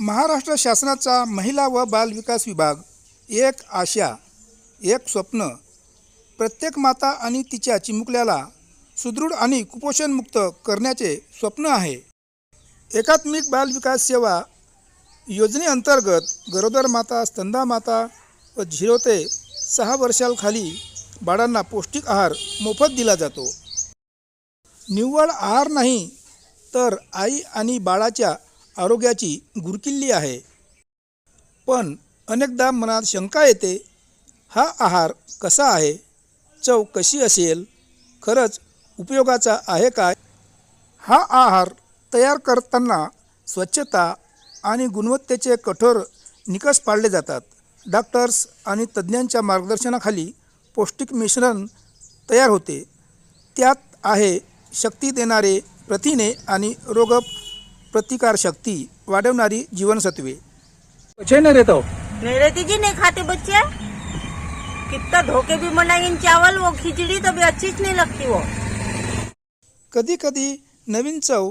महाराष्ट्र शासनाचा महिला व बाल विकास विभाग एक आशा एक स्वप्न प्रत्येक माता आणि तिच्या चिमुकल्याला सुदृढ आणि कुपोषणमुक्त करण्याचे स्वप्न आहे. एकात्मिक बालविकास सेवा योजनेअंतर्गत गरोदर माता स्तंदा माता व झिरो ते सहा वर्षांखाली बाळांना पौष्टिक आहार मोफत दिला जातो. निव्वळ आहार नाही तर आई आणि बाळाच्या आरोग्याची गुरकिल्ली आहे. पण अनेकदा मनात शंका येते हा आहार कसा आहे? चव कशी असेल? खरंच उपयोगाचा आहे काय? हा आहार तयार करताना स्वच्छता आणि गुणवत्तेचे कठोर निकष पाळले जातात. डॉक्टर्स आणि तज्ज्ञांच्या मार्गदर्शनाखाली पौष्टिक मिश्रण तयार होते. त्यात आहे शक्ती देणारे प्रथिने आणि रोग प्रतिकारशक्ती वाढवणारी जीवनसत्वे. अच्छे न रहता हो नहीं रहती जी नहीं खाते बच्चे? कितना धोखे भी बनाएंगे चावल वो खिचड़ी तो भी अच्छी नहीं लगती वो. कधी कधी नवीन चव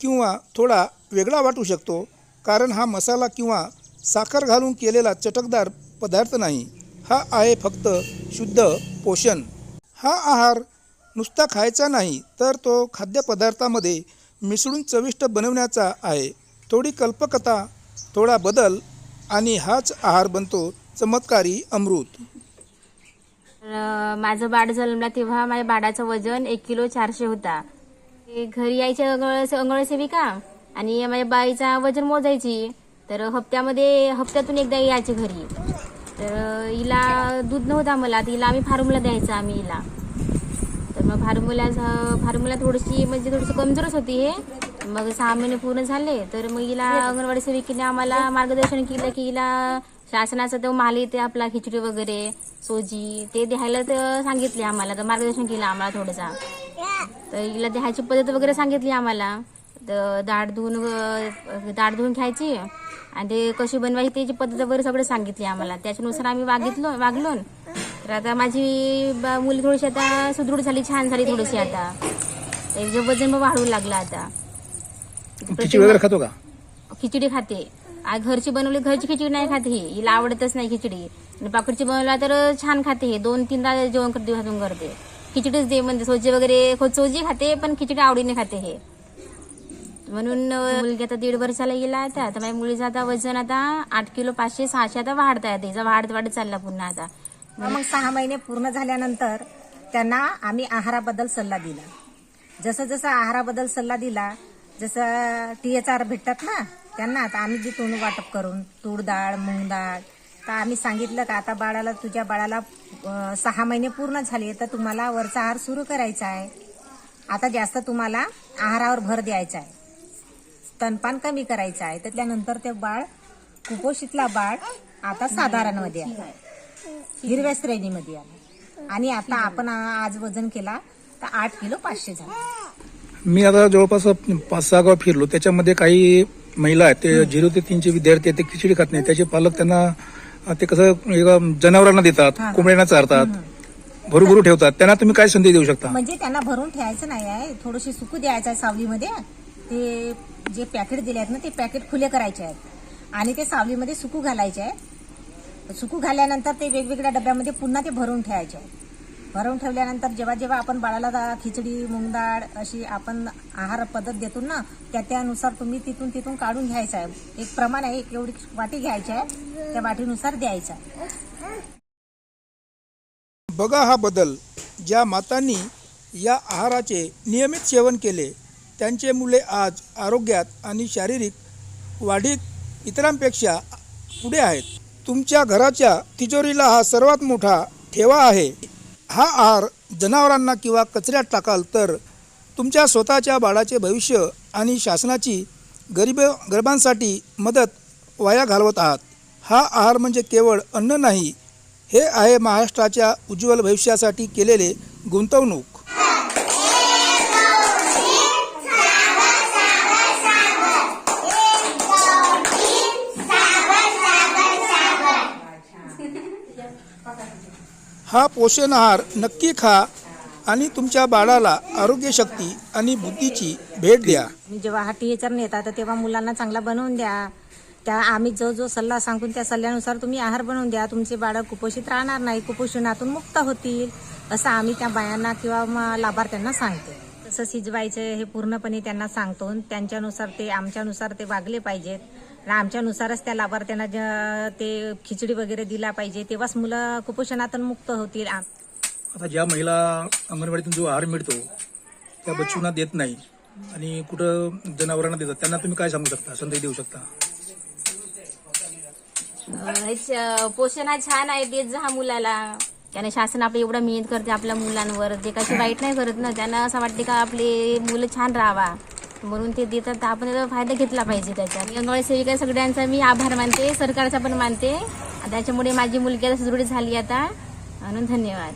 किंवा थोडा वेगळा वाटू शकतो कारण हा मसाला किंवा साखर घालून केलेला चटकदार पदार्थ नाही. हा आहे फक्त शुद्ध पोषण. हा आहार नुसता खायचा नाही तर तो खाद्यपदार्थामध्ये मिसळून चविष्ट बनवण्याचा आहे. थोडी कल्पकता थोडा बदल आणि हाच आहार बनतो चमत्कारी अमृत. माझं बाळ जन्मला तेव्हा माझ्या बाळाचं वजन एक किलो चारशे होता. घरी यायचे अंगळ अंगळसेविका आणि माझ्या बाईचा वजन मोजायची. तर हप्त्यामध्ये हप्त्यातून एकदा यायचे घरी. तर हिला दूध नव्हता मला तर हिला आम्ही फार्मुला द्यायचा आम्ही हिला. तर मग फार्मुला फार्मुला थोडीशी म्हणजे थोडीशी कमजोरच होती हे. मग सहा महिने पूर्ण झाले तर मग हिला अंगणवाडी सेविकेने आम्हाला मार्गदर्शन केलं की हिला शासनाचा तो माल येते आपला खिचडी वगैरे सोजी ते द्यायला तर सांगितले आम्हाला तर मार्गदर्शन केलं आम्हाला थोडंसा. तर हिला द्यायची पद्धत वगैरे सांगितली आम्हाला. तर दाढ धुवून व- धुवून घ्यायची आणि ते कशी बनवायची त्याची पद्धत वगैरे सगळं सांगितली आम्हाला. त्याच्यानुसार आम्ही वागितलो वागलो तर आता माझी मुली थोडीशी आता सुदृढ झाली छान झाली थोडीशी आता. त्याचं वजन वाढू लागलं आता. खिचडी वगैरे खातो का? खिचडी खाते. आ, घरची बनवली घरची खिचडी नाही खाते ही. हिला आवडतच नाही खिचडी. आणि पाकडची बनवला तर छान खाते हे. दोन तीनदा जेवण करते दिवसातून करते. खिचडीच दे म्हणते. सोजी वगैरे सोजी खाते पण खिचडी आवडीने खाते हे. म्हणून मुलगी आता दीड वर्षाला गेला आता. माझ्या मुलीचं आता वजन आता आठ किलो पाचशे सहाशे आता वाढत आहे त्याचा वाढत वाढत चालला पुन्हा आता. मग सहा महिने पूर्ण झाल्यानंतर त्यांना आम्ही आहाराबद्दल सल्ला दिला. जसं जसं आहाराबद्दल सल्ला दिला जसं टी एच आर भेटतात ना त्यांना आता आम्ही जिथून वाटप करून तूर डाळ मूग डाळ तर आम्ही सांगितलं का आता बाळाला तुझ्या बाळाला सहा महिने पूर्ण झाले तर तुम्हाला वरचा आहार सुरू करायचा आहे. आता जास्त तुम्हाला आहारावर भर द्यायचा आहे. स्तनपान कमी करायचं आहे. तर त्यानंतर ते बाळ कुपोषितला बाळ आता साधारणमध्ये आहे. हिरव्या श्रेणीमध्ये आलं आणि आता आपण आज वजन केला तर आठ किलो पाचशे झाले. मी आता जवळपास पाच सहा गाव फिरलो. त्याच्यामध्ये काही महिला आहेत ते झिरो ते तीनचे विद्यार्थी आहेत ते खिचडी खात नाही त्याचे पालक त्यांना ते कसं एका जनावरांना देतात कोंबड्यांना चारतात भरू भरू ठेवतात. त्यांना तुम्ही काय संधी देऊ शकता? म्हणजे त्यांना भरून ठेवायचं नाही आहे. थोडीशी सुकू द्यायचं आहे सावलीमध्ये. ते जे पॅकेट दिले आहेत ना ते पॅकेट खुले करायचे आहेत. आणि ते सावलीमध्ये सुकू घालायचे आहे सुकू घाल्यानंतर ते वेगवेगळ्या डब्यामध्ये पुन्हा ते भरून ठेवायचे. आहे भरून ठेवल्यानंतर जेव्हा जेव्हा आपण बाळाला दा- खिचडी मूग डाळ अशी आपण आहार पद्धत देतो ना त्या त्यानुसार तुम्ही तिथून तिथून काढून घ्यायचं आहे. एक प्रमाण आहे एक एवढी वाटी घ्यायची आहे त्या वाटीनुसार द्यायचं आहे. बघा हा बदल. ज्या मातांनी या आहाराचे नियमित सेवन केले त्यांचे मुले आज आरोग्यात आणि शारीरिक वाढीत इतरांपेक्षा पुढे आहेत. तुमच्या घराच्या तिजोरीला हा सर्वात मोठा ठेवा आहे. हा आहार जनावरांना किंवा कचऱ्यात टाकाल तर तुमच्या स्वतःच्या बाळाचे भविष्य आणि शासनाची गरीब गरिबांसाठी मदत वाया घालवत आहात. हा आहार म्हणजे केवळ अन्न नाही हे आहे महाराष्ट्राच्या उज्ज्वल भविष्यासाठी केलेले गुंतवणूक. हा पोषण आहार नक्की खा आणि तुमच्या बाळाला आरोग्यशक्ती आणि बुद्धीची भेट द्या. मी जेव्हा हा टीचर नेता तर तेव्हा मुलांना चांगला बनवून द्या. त्या आम्ही जो जो सल्ला सांगून त्या सल्ल्यानुसार तुम्ही आहार बनवून द्या. तुमचे बाळं कुपोषित राहणार नाही कुपोषणातून मुक्त होतील असं आम्ही त्या बायांना किंवा मग लाभार्थ्यांना सांगतो. तसं शिजवायचं हे पूर्णपणे त्यांना सांगतो आणि त्यांच्यानुसार ते आमच्यानुसार ते वागले पाहिजेत. आमच्यानुसारच त्या लाभार्थ्यांना ज- ते खिचडी वगैरे दिला पाहिजे. तेव्हाच मुलं कुपोषणातून मुक्त होतील. आता ज्या महिला अंगणवाडीतून जो आहार मिळतो त्या बच्चूंना देत नाही आणि कुठं जनावरांना देतात त्यांना तुम्ही काय सांगू शकता संदेश देऊ शकता? हे पोषण हा छान आहे देत जा मुलाला. त्याने शासन आपली एवढा मेहनत करते आपल्या मुलांवर. ते कशी वाईट नाही करत ना त्यांना असं वाटते का आपले मुलं छान राहावा. म्हणून ते देतात तर आपण त्याचा फायदा घेतला पाहिजे त्याचा अंगणवाडी सेविका सगळ्यांचा मी आभार मानते सरकारचा पण मानते. त्याच्यामुळे माझी मुलगी आता सुदृढ झाली आता. म्हणून धन्यवाद.